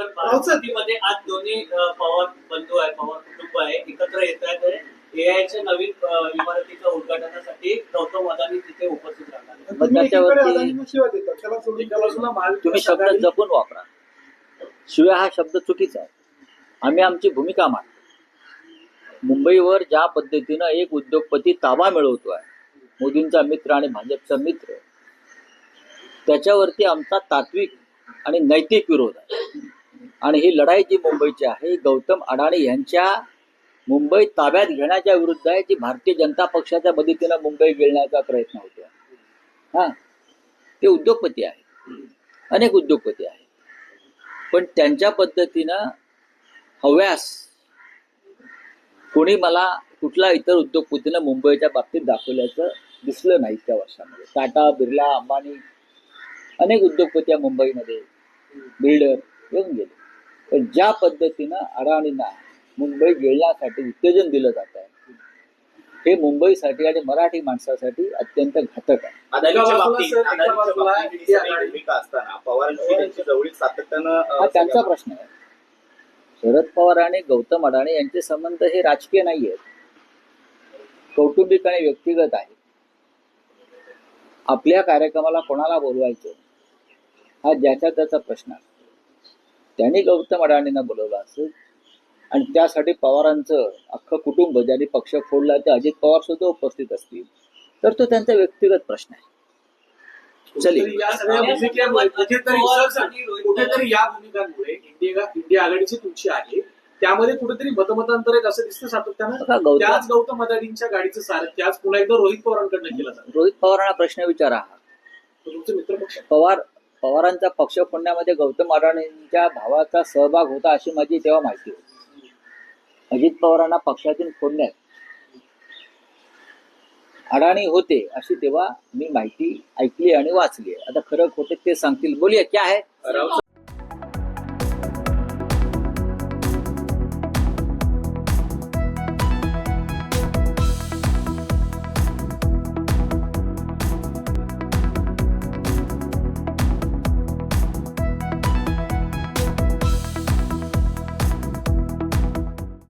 आज दोन्ही पवार बंधू आहे पवार कुटुंब आहे एकत्र येत आहेत एआयच्या नवीन इमारतीच्या उद्घाटनासाठी गौतम अदानी तिथे उपस्थित राहणार आहेत. मग तुम्ही शब्द जपून वापरा. शिवाय हा शब्द चुकीचा आहे. आम्ही आमची भूमिका मांडतो. मुंबईवर ज्या पद्धतीनं एक उद्योगपती ताबा मिळवतो आहे मोदींचा मित्र आणि भाजपचा मित्र त्याच्यावरती आमचा तात्विक आणि नैतिक विरोध आहे. आणि ही लढाई जी मुंबईची आहे गौतम अडाणी यांच्या मुंबई ताब्यात घेण्याच्या विरुद्ध आहे जी भारतीय जनता पक्षाच्या मदतीनं मुंबई गिळण्याचा प्रयत्न होतो हा ते उद्योगपती आहे अनेक उद्योगपती आहे पण त्यांच्या पद्धतीनं हव्यास कोणी मला कुठला इतर उद्योगपतीनं मुंबईच्या बाबतीत दाखवल्याचं दिसलं नाही त्या वर्षामध्ये. टाटा बिर्ला अंबानी अनेक उद्योगपती मुंबईमध्ये बिल्डर येऊन गेले. पण ज्या पद्धतीनं अडाणींना मुंबई गिळण्यासाठी उत्तेजन दिलं जात आहे हे मुंबईसाठी आणि मराठी माणसासाठी अत्यंत घातक आहे. ही त्यांची जवळीक सातत्यानं अ, हा त्यांचा सगळ्या- प्रश्न आहे. शरद पवार आणि गौतम अडाणी यांचे संबंध हे राजकीय नाही आहेत कौटुंबिक आणि व्यक्तिगत आहे. आपल्या कार्यक्रमाला कोणाला बोलवायचं? हा ज्याच्या त्याचा प्रश्न आहे. त्यांनी गौतम अडाणींना बोलवलं असेल आणि त्यासाठी पवारांचं अख्खं कुटुंब ज्यांनी पक्ष फोडला ते अजित पवार सुद्धा उपस्थित असतील. तर तो त्यांचा व्यक्तिगत प्रश्न आहे. कुठेतरी या भूमिकेमुळे इंडिया आघाडीची तुमची आहे. त्यामध्ये कुठेतरी मतमतांतर आहेत असं दिसतं सातत्यानं. त्याच गौतम अदानींच्या गाडीचं सारथ्य आज पुन्हा एकदा रोहित पवारांकडनं केलं जातं. रोहित पवारांना प्रश्न विचारा. हा तुमचे मित्रपक्ष. पवार पवारांचा पक्ष फोडण्यामध्ये गौतम अडाणींच्या भावाचा सहभाग होता अशी माझी तेव्हा माहिती होती. अजित पवारांना पक्षातून फोडण्यात अडाणी होते अशी तेव्हा मी माहिती ऐकली आणि वाचली. आता खरं खोटे ते सांगतील. बोलूया क्या आहे